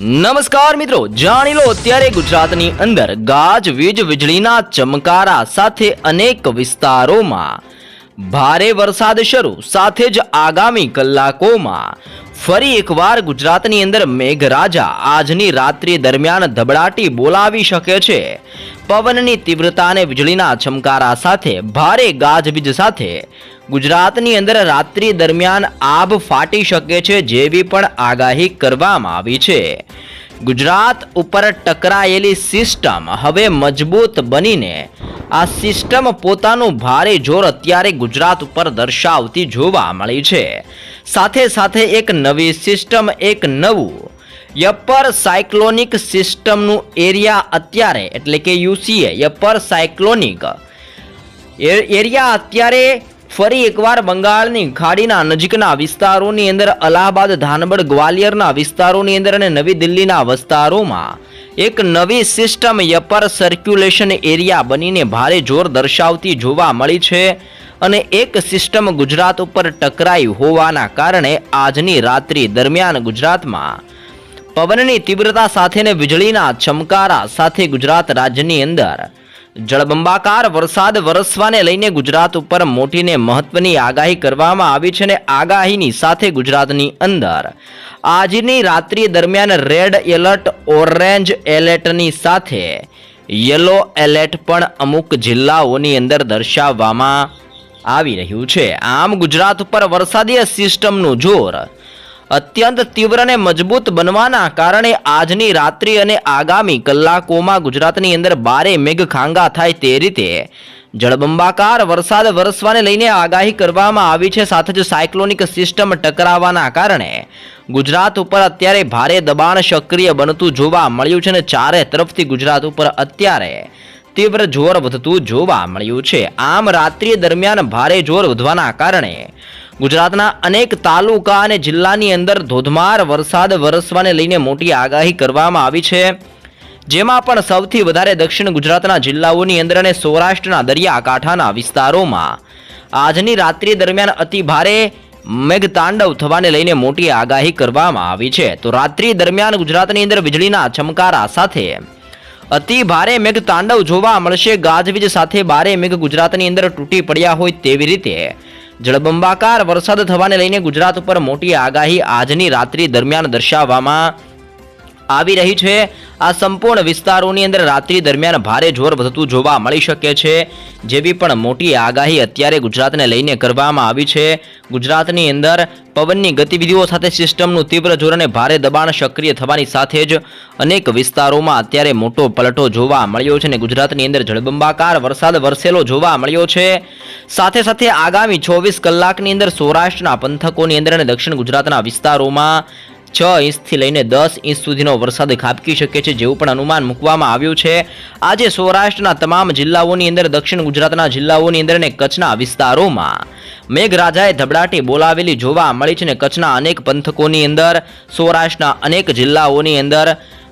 નમસ્કાર મિત્રો, જાણી લો અત્યારે ગુજરાતની અંદર ગાજવીજ વીજળીના ચમકારા સાથે અનેક વિસ્તારોમાં ભારે વરસાદ શરૂ, સાથે જ આગામી કલાકોમાં ફરી એકવાર ગુજરાતની અંદર મેઘરાજા આજની રાત્રિ દરમિયાન ધબડાટી બોલાવી શકે છે. પવનની તીવ્રતા અને વીજળીના ચમકારા સાથે, ભારે ગાજવીજ સાથે ગુજરાતની અંદર રાત્રિ દરમિયાન આભ ફાટી શકે છે જેવી પણ આગાહી કરવામાં આવી છે. ગુજરાત ઉપર ટકરાયેલી સિસ્ટમ હવે મજબૂત બનીને આ સિસ્ટમ પોતાનું ભારે જોર અત્યારે ગુજરાત ઉપર દર્શાવતી જોવા મળી છે. સાથે સાથે એક નવી સિસ્ટમ એક નવું. યપર સાયક્લોનિક સિસ્ટમનું એરિયા અત્યારે એટલે કે યુસીએ યપર સાયક્લોનિક. એરિયા અત્યારે ફરી એકવાર બંગાળની ખાડીના નજીકના વિસ્તારોની અંદર અલ્હાબાદ ધાનબડ ગ્વાલિયરના વિસ્તારોની અંદર અને નવી દિલ્હીના વિસ્તારોમાં એક નવી સિસ્ટમ યપર સર્ક્યુલેશન એરિયા બનીને ભારે જોર દર્શાવતી જોવા મળી છે અને એક સિસ્ટમ ગુજરાત ઉપર ટકરાઈ હોવાના કારણે આજની રાત્રિ દરમિયાન ગુજરાતમાં પવનની તીવ્રતા સાથે વીજળીના ચમકારા સાથે ગુજરાત રાજ્યની અંદર જળબંબાકાર વરસાદ વરસવાને લઈને ગુજરાત ઉપર મોટીને મહત્વની આગાહી કરવામાં આવી છે અને આગાહીની સાથે ગુજરાતની અંદર. આજની રાત્રિ દરમિયાન રેડ એલર્ટ, ઓરેન્જ એલર્ટની સાથે યલો એલર્ટ પણ અમુક જિલ્લાઓની અંદર દર્શાવવામાં આવી રહ્યું છે. આમ ગુજરાત ઉપર વરસાદીય સિસ્ટમનું જોર અત્યંત તીવ્ર અને મજબૂત બનવાના કારણે આજની રાત્રિ અને આગામી કલાકોમાં ગુજરાતની અંદર ભારે મેઘખાંગા થાય તે રીતે. જળબંબાકાર વરસાદ વરસવાને લઈને આગાહી કરવામાં આવી છે, સાથે જ સાયક્લોનિક સિસ્ટમ ટકરાવાના કારણે. ગુજરાત ઉપર અત્યારે ભારે દબાણ સક્રિય બનતું જોવા મળ્યું છે અને ચારે તરફથી ગુજરાત ઉપર અત્યારે તીવ્ર જોર વધતું જોવા મળ્યું છે. આમ રાત્રિ દરમિયાન ભારે જોર વધવાના કારણે ગુજરાતના અનેક તાલુકા અને જિલ્લાની અંદર ધોધમાર વરસાદ વરસવાને લઈને મોટી આગાહી કરવામાં આવી છે. જેમાં પણ સૌથી વધારે દક્ષિણ ગુજરાતના જિલ્લાઓની અંદર અને સૌરાષ્ટ્રના દરિયાકાંઠાના વિસ્તારોમાં આજની રાત્રિ દરમિયાન અતિ ભારે મેઘતાંડવ થવાને લઈને મોટી આગાહી કરવામાં આવી છે. તો રાત્રિ દરમિયાન ગુજરાતની અંદર વીજળીના ચમકારા સાથે અતિ ભારે મેઘ તાંડવ જોવા મળશે. ગાજવીજ સાથે ભારે મેઘ ગુજરાતની અંદર તૂટી પડ્યા હોય તેવી રીતે જળબંબાકાર વરસાદ થવાને લઈને ગુજરાત ઉપર મોટી આગાહી આજની રાત્રિ દરમિયાન દર્શાવવામાં આવી રહી છે. આ સંપૂર્ણ વિસ્તારોની અંદર રાત્રિ દરમિયાન ભારે જોર વધતું જોવા મળી શકે છે. જેવી પણ મોટી આગાહી અત્યારે ગુજરાતને લઈને કરવામાં આવી છે. ગુજરાતની અંદર પવનની ગતિવિધિઓ સાથે સિસ્ટમનું તીવ્ર જોર અને ભારે દબાણ સક્રિય થવાની સાથે જ અનેક વિસ્તારોમાં અત્યારે મોટો પલટો જોવા મળ્યો છે અને ગુજરાતની અંદર જળબંબાકાર વરસાદ વરસેલો જોવા મળ્યો છે. સાથે સાથે આગામી ચોવીસ કલાકની અંદર સૌરાષ્ટ્રના પંથકોની અંદર અને દક્ષિણ ગુજરાતના વિસ્તારોમાં છ ઇંચથી લઈને દસ ઇંચ સુધીનો વરસાદ ખાબકી શકે છે જેવું પણ અનુમાન મૂકવામાં આવ્યું છે. આજે સૌરાષ્ટ્રના તમામ જિલ્લાઓની અંદર, દક્ષિણ ગુજરાતના જિલ્લાઓની અંદર અને કચ્છના વિસ્તારોમાં મેઘરાજાએ ધબડાટી બોલાવેલી જોવા મળી છે અને કચ્છના અનેક પંથકોની અંદર, સૌરાષ્ટ્રના અનેક જિલ્લાઓની અંદર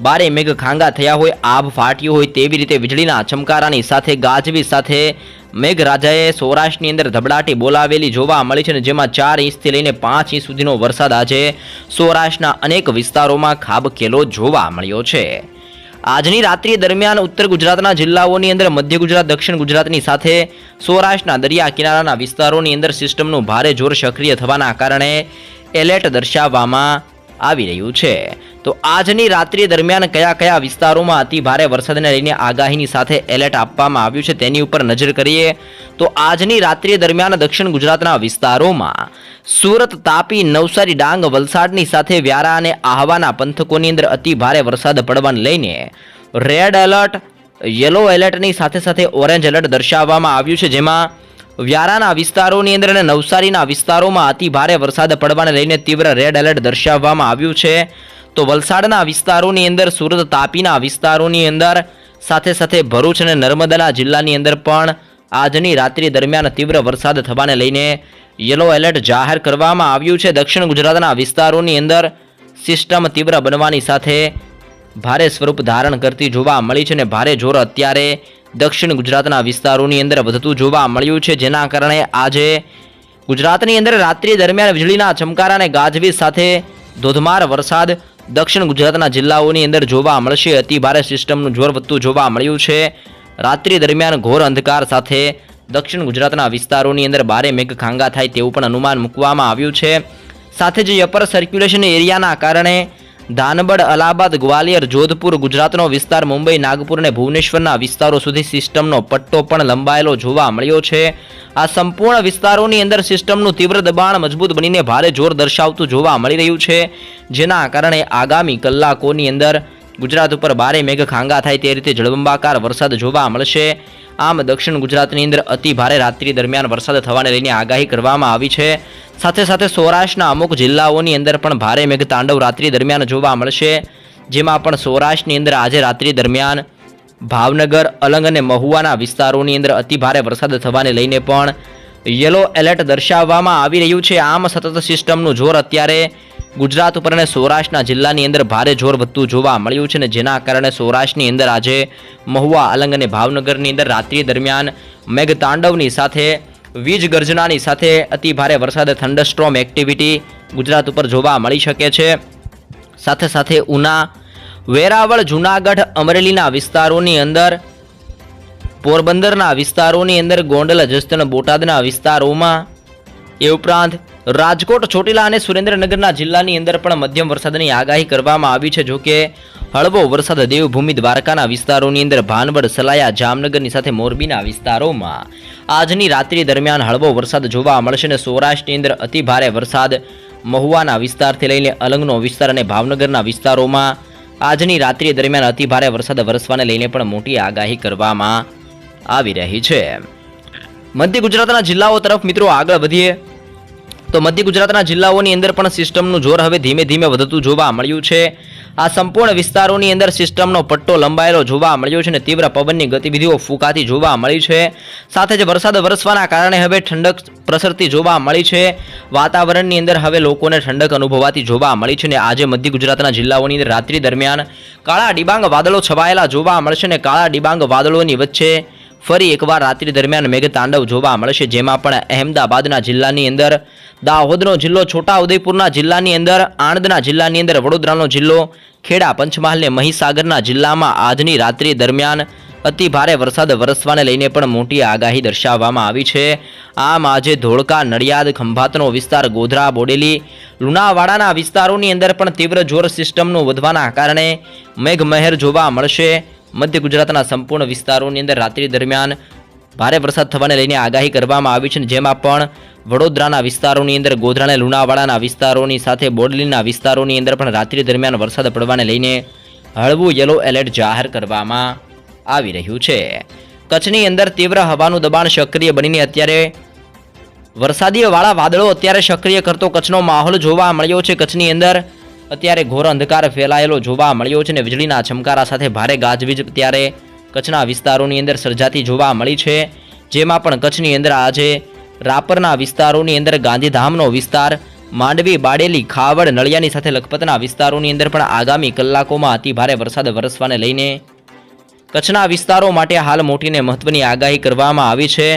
બારે મેઘ ખાંગા થયા હોય, આભ ફાટ્યું હોય તેવી રીતે વીજળીના ચમકારાની સાથે ગાજવી સાથે મેઘરાજાએ સૌરાષ્ટ્રની અંદર ધબડાટી બોલાવેલી જોવા મળી છે અને જેમાં ચાર ઇંચથી લઈને પાંચ ઇંચ સુધીનો વરસાદ આજે સૌરાષ્ટ્રના અનેક વિસ્તારોમાં ખાબકેલો જોવા મળ્યો છે. આજની રાત્રિ દરમિયાન ઉત્તર ગુજરાતના જિલ્લાઓની અંદર મધ્ય ગુજરાત, દક્ષિણ ગુજરાતની સાથે સૌરાષ્ટ્રના દરિયા કિનારાના વિસ્તારોની અંદર સિસ્ટમનું ભારે જોર સક્રિય થવાના કારણે એલર્ટ દર્શાવવામાં આવી રહ્યું છે. તો આજની રાત્રિ દરમિયાન કયા કયા વિસ્તારોમાં અતિ ભારે વરસાદને લઈને આગાહીની સાથે એલર્ટ આપવામાં આવ્યું છે તેની ઉપર નજર કરીએ તો આજની રાત્રિ દરમિયાન દક્ષિણ ગુજરાતના વિસ્તારોમાં સુરત, તાપી, નવસારી, ડાંગ, વલસાડની સાથે વ્યારા અને આહવાના પંથકોની અંદર અતિ ભારે વરસાદ પડવાને લઈને રેડ એલર્ટ, યલો એલર્ટની સાથે સાથે ઓરેન્જ એલર્ટ દર્શાવવામાં આવ્યું છે, જેમાં વ્યારાના વિસ્તારોની અંદર અને નવસારીના વિસ્તારોમાં અતિ ભારે વરસાદ પડવાને લઈને તીવ્ર રેડ એલર્ટ દર્શાવવામાં આવ્યું છે. તો વલસાડના વિસ્તારોની અંદર સુરત તાપીના વિસ્તારોની અંદર સાથે સાથે ભરૂચ અને નર્મદાના જિલ્લાની અંદર પણ આજની રાત્રિ દરમિયાન તીવ્ર વરસાદ થવાને લઈને યલો એલર્ટ જાહેર કરવામાં આવ્યું છે. દક્ષિણ ગુજરાતના વિસ્તારોની અંદર સિસ્ટમ તીવ્ર બનવાની સાથે ભારે સ્વરૂપ ધારણ કરતી જોવા મળી છે અને ભારે જોર અત્યારે દક્ષિણ ગુજરાતના વિસ્તારોની અંદર વધતું જોવા મળ્યું છે. જેના કારણે આજે ગુજરાતની અંદર રાત્રિ દરમિયાન વીજળીના ચમકારા અને ગાજવીજ સાથે ધોધમાર વરસાદ દક્ષિણ ગુજરાતના જિલ્લાઓની અંદર જોવા મળશે. અતિ ભારે સિસ્ટમનું જોર વધતું જોવા મળ્યું છે. રાત્રિ દરમિયાન ઘોર અંધકાર સાથે દક્ષિણ ગુજરાતના વિસ્તારોની અંદર ભારે મેઘખાંગા થાય તેવું પણ અનુમાન મૂકવામાં આવ્યું છે. સાથે જ અપર સર્ક્યુલેશન એરિયાના કારણે ધાનબડ અલાહાબાદ, ગ્વાલિયર, જોધપુર, ગુજરાતનો વિસ્તાર, મુંબઈ નાગપુર અને ભુવનેશ્વરના વિસ્તારો સુધી સિસ્ટમનો પટ્ટો પણ લંબાયેલો જોવા મળ્યો છે. આ સંપૂર્ણ વિસ્તારોની અંદર સિસ્ટમનું તીવ્ર દબાણ મજબૂત બનીને ભારે જોર દર્શાવતું જોવા મળી રહ્યું છે. જેના કારણે આગામી કલાકોની અંદર ગુજરાત ઉપર ભારે મેઘખાંગા થાય તે રીતે જળબંબાકાર વરસાદ જોવા મળશે. આમ દક્ષિણ ગુજરાતની અંદર અતિ ભારે રાત્રિ દરમિયાન વરસાદ થવાને લઈને આગાહી કરવામાં આવી છે. સાથે સાથે સૌરાષ્ટ્રના અમુક જિલ્લાઓની અંદર પણ ભારે મેઘ તાંડવ રાત્રિ દરમિયાન જોવા મળશે. જેમાં પણ સૌરાષ્ટ્રની અંદર આજે રાત્રિ દરમિયાન ભાવનગર, અલંગ અને મહુવાના વિસ્તારોની અંદર અતિ ભારે વરસાદ થવાને લઈને પણ યલો એલર્ટ દર્શાવવામાં આવી રહ્યું છે. આમ સતત સિસ્ટમનું જોર અત્યારે ગુજરાત ઉપર અને સૌરાષ્ટ્રના જિલ્લાની અંદર ભારે જોર વધતું જોવા મળ્યું છે અને જેના કારણે સૌરાષ્ટ્રની અંદર આજે મહુવા અલંગ અને ભાવનગરની અંદર રાત્રિ દરમિયાન મેઘતાંડવની સાથે, વીજ ગર્જનાની સાથે અતિ ભારે વરસાદ થંડરસ્ટ્રોમ એક્ટિવિટી ગુજરાત ઉપર જોવા મળી શકે છે. સાથે સાથે ઉના, વેરાવળ, જુનાગઢ, અમરેલીના વિસ્તારોની અંદર, પોરબંદરના વિસ્તારોની અંદર ગોંડલ જસ્તન બોટાદના વિસ્તારોમાં એ ઉપરાંત રાજકોટ, ચોટીલા અને સુરેન્દ્રનગરના જિલ્લાની અંદર પણ મધ્યમ વરસાદની આગાહી કરવામાં આવી છે. જોકે હળવો વરસાદ દેવભૂમિ દ્વારકાના વિસ્તારોની અંદર ભાનવડ, સલાયા, જામનગરની સાથે મોરબીના વિસ્તારોમાં આજની રાત્રિ દરમિયાન હળવો વરસાદ જોવા મળશે અને સૌરાષ્ટ્રની અંદર અતિભારે વરસાદ મહુવાના વિસ્તારથી લઈને અલંગનો વિસ્તાર અને ભાવનગરના વિસ્તારોમાં આજની રાત્રિ દરમિયાન અતિભારે વરસાદ વરસવાને લઈને પણ મોટી આગાહી કરવામાં આવી રહી છે. મધ્ય ગુજરાતના જિલ્લાઓ તરફ મિત્રો આગળ વધીએ. તો મધ્ય ગુજરાતના જિલ્લાઓની અંદર પણ સિસ્ટમનું જોર હવે ધીમે ધીમે વધતું જોવા મળ્યું છે. આ સંપૂર્ણ વિસ્તારોની અંદર સિસ્ટમનો પટ્ટો લંબાયેલો જોવા મળ્યો છે અને તીવ્ર પવનની ગતિવિધિઓ ફૂંકાતી જોવા મળી છે. સાથે જ વરસાદ વરસવાના કારણે હવે ઠંડક પ્રસરતી જોવા મળી છે. વાતાવરણની અંદર હવે લોકોને ઠંડક અનુભવાતી જોવા મળી છે અને આજે મધ્ય ગુજરાતના જિલ્લાઓની અંદર રાત્રિ દરમિયાન કાળા ડિબાંગ વાદળો છવાયેલા જોવા મળશે અને કાળા ડિબાંગ વાદળોની વચ્ચે ફરી એકવાર રાત્રિ દરમિયાન મેઘતાંડવ જોવા મળશે, જેમાં પણ અહેમદાબાદના જિલ્લાની અંદર, દાહોદનો જિલ્લો છોટા ઉદેપુરના જિલ્લાની અંદર, આણંદના જિલ્લાની અંદર, વડોદરાનો જિલ્લો, ખેડા, પંચમહાલને મહીસાગરના જિલ્લામાં આજની રાત્રિ દરમિયાન અતિ ભારે વરસાદ વરસવાને લઈને પણ મોટી આગાહી દર્શાવવામાં આવી છે. આમ આજે ધોળકા, નડિયાદ, ખંભાતનો વિસ્તાર, ગોધરા, બોડેલી, લુણાવાડાના વિસ્તારોની અંદર પણ તીવ્ર જોર સિસ્ટમનું વધવાના કારણે મેઘમહેર જોવા મળશે. મધ્ય ગુજરાતના સંપૂર્ણ વિસ્તારોની અંદર રાત્રિ દરમિયાન ભારે વરસાદ થવાને લઈને આગાહી કરવામાં આવી છે જેમાં પણ વડોદરાના વિસ્તારોની અંદર ગોધરા અને લુણાવાડાના વિસ્તારોની સાથે, બોડલીના વિસ્તારોની અંદર પણ રાત્રિ દરમિયાન વરસાદ પડવાને લઈને હળવું યલો એલર્ટ જાહેર કરવામાં આવી રહ્યું છે. કચ્છની અંદર તીવ્ર હવાનું દબાણ સક્રિય બનીને અત્યારે વરસાદીવાળા વાદળો અત્યારે સક્રિય કરતો કચ્છનો માહોલ જોવા મળ્યો છે. કચ્છની અંદર અત્યારે ઘોર અંધકાર ફેલાયેલો જોવા મળ્યો છે અને વીજળીના ચમકારા સાથે ભારે ગાજવીજ અત્યારે કચ્છના વિસ્તારોની અંદર સર્જાતી જોવા મળી છે. જેમાં પણ કચ્છની અંદર આજે રાપરના વિસ્તારોની અંદર ગાંધીધામનો વિસ્તાર, માંડવી, બાડેલી, ખાવડ, નળિયાની સાથે લખપતના વિસ્તારોની અંદર પણ આગામી કલાકોમાં અતિ ભારે વરસાદ વરસવાને લઈને કચ્છના વિસ્તારો માટે હાલ મોટીને મહત્વની આગાહી કરવામાં આવી છે.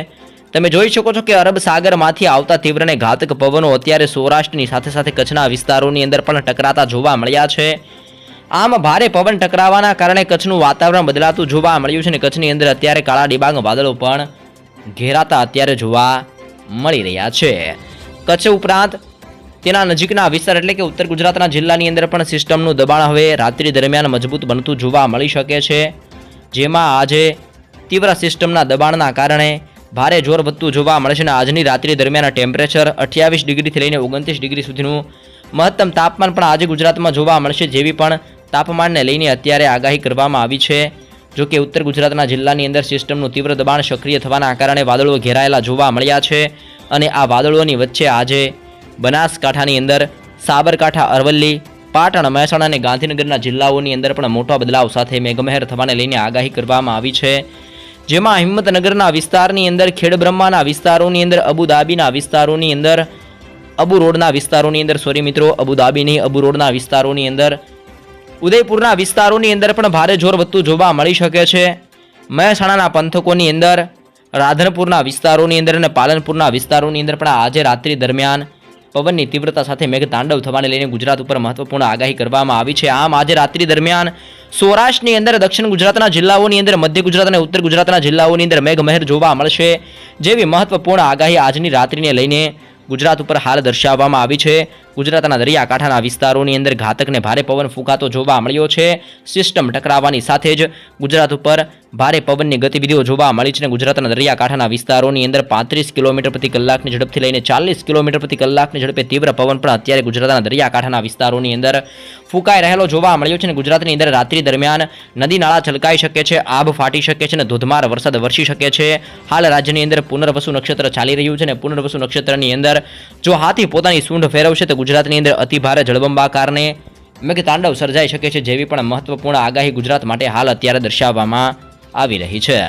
તમે જોઈ શકો છો કે અરબ સાગરમાંથી આવતા તીવ્ર અને ઘાતક પવનો અત્યારે સૌરાષ્ટ્રની સાથે સાથે કચ્છના વિસ્તારોની અંદર પણ ટકરાતા જોવા મળ્યા છે. આમ ભારે પવન ટકરાવાના કારણે કચ્છનું વાતાવરણ બદલાતું જોવા મળ્યું છે અને કચ્છની અંદર અત્યારે કાળા ડિબાંગ વાદળો પણ ઘેરાતા અત્યારે જોવા મળી રહ્યા છે. કચ્છ ઉપરાંત તેના નજીકના વિસ્તાર એટલે કે ઉત્તર ગુજરાતના જિલ્લાની અંદર પણ સિસ્ટમનું દબાણ હવે રાત્રિ દરમિયાન મજબૂત બનતું જોવા મળી શકે છે. જેમાં આજે તીવ્ર સિસ્ટમના દબાણના કારણે ભારે જોર વધતું જોવા મળશે અને આજની રાત્રિ દરમિયાન ટેમ્પરેચર અઠ્યાવીસ ડિગ્રીથી લઈને ઓગણત્રીસ ડિગ્રી સુધીનું મહત્તમ તાપમાન પણ આજે ગુજરાતમાં જોવા મળશે જેવી પણ તાપમાનને લઈને અત્યારે આગાહી કરવામાં આવી છે. જો કે ઉત્તર ગુજરાતના જિલ્લાની અંદર સિસ્ટમનું તીવ્ર દબાણ સક્રિય થવાના કારણે વાદળો ઘેરાયેલા જોવા મળ્યા છે અને આ વાદળોની વચ્ચે આજે બનાસકાંઠાની અંદર, સાબરકાંઠા, અરવલ્લી, પાટણ, મહેસાણા અને ગાંધીનગરના જિલ્લાઓની અંદર પણ મોટા બદલાવ સાથે મેઘમહેર થવાને લઈને આગાહી કરવામાં આવી છે. જેમાં હિંમતનગરના વિસ્તારની અંદર ખેડબ્રહ્માના વિસ્તારોની અંદર અબુધાબીના વિસ્તારોની અંદર, અબુ રોડના વિસ્તારોની અંદર સોરી મિત્રો અબુદાબી નહીં અબુ રોડના વિસ્તારોની અંદર. ઉદયપુરના વિસ્તારોની અંદર પણ ભારે જોર વધતું જોવા મળી શકે છે. મહેસાણાના પંથકોની અંદર, રાધનપુરના વિસ્તારોની અંદર અને પાલનપુરના વિસ્તારોની અંદર પણ આજે રાત્રિ દરમિયાન પવનની તીવ્રતા સાથે મેઘતાંડવ થવાને લઈને ગુજરાત ઉપર મહત્વપૂર્ણ આગાહી કરવામાં આવી છે. આમ આજે રાત્રિ દરમિયાન સૌરાષ્ટ્રની અંદર, દક્ષિણ ગુજરાતના જિલ્લાઓની અંદર, મધ્ય ગુજરાત અને ઉત્તર ગુજરાતના જિલ્લાઓની અંદર મેઘમહેર જોવા મળશે. જેવી મહત્વપૂર્ણ આગાહી આજની રાત્રિને લઈને ગુજરાત ઉપર હાલ દર્શાવવામાં આવી છે. ગુજરાતના દરિયાકાંઠાના વિસ્તારોની અંદર ઘાતકને ભારે પવન ફૂંકાતો જોવા મળ્યો છે. સિસ્ટમ ટકરાવવાની સાથે જ ગુજરાત ઉપર ભારે પવનની ગતિવિધિઓ જોવા મળી છે અને ગુજરાતના દરિયાકાંઠાના વિસ્તારોની અંદર પાંત્રીસ કિલોમીટર પ્રતિ કલાકની ઝડપથી લઈને ચાલીસ કિલોમીટર પ્રતિ કલાકની ઝડપે તીવ્ર પવન પણ અત્યારે ગુજરાતના દરિયાકાંઠાના વિસ્તારોની અંદર ફૂંકાઈ રહેલો જોવા મળ્યો છે અને ગુજરાતની અંદર રાત્રિ દરમિયાન નદી નાળા છલકાઈ શકે છે આભ ફાટી શકે છે અને ધોધમાર વરસાદ વરસી શકે છે. હાલ રાજ્યની અંદર પુનર્વસુ નક્ષત્ર ચાલી રહ્યું છે અને પુનર્વસુ નક્ષત્રની અંદર જો હાથી પોતાની સૂંઢ ફેરવશે તો ગુજરાતની અંદર અતિભારે જળબંબાકારને મેઘતાંડવ સર્જાઈ શકે છે જેવી પણ મહત્વપૂર્ણ આગાહી ગુજરાત માટે હાલ અત્યારે દર્શાવવામાં આવી રહી છે.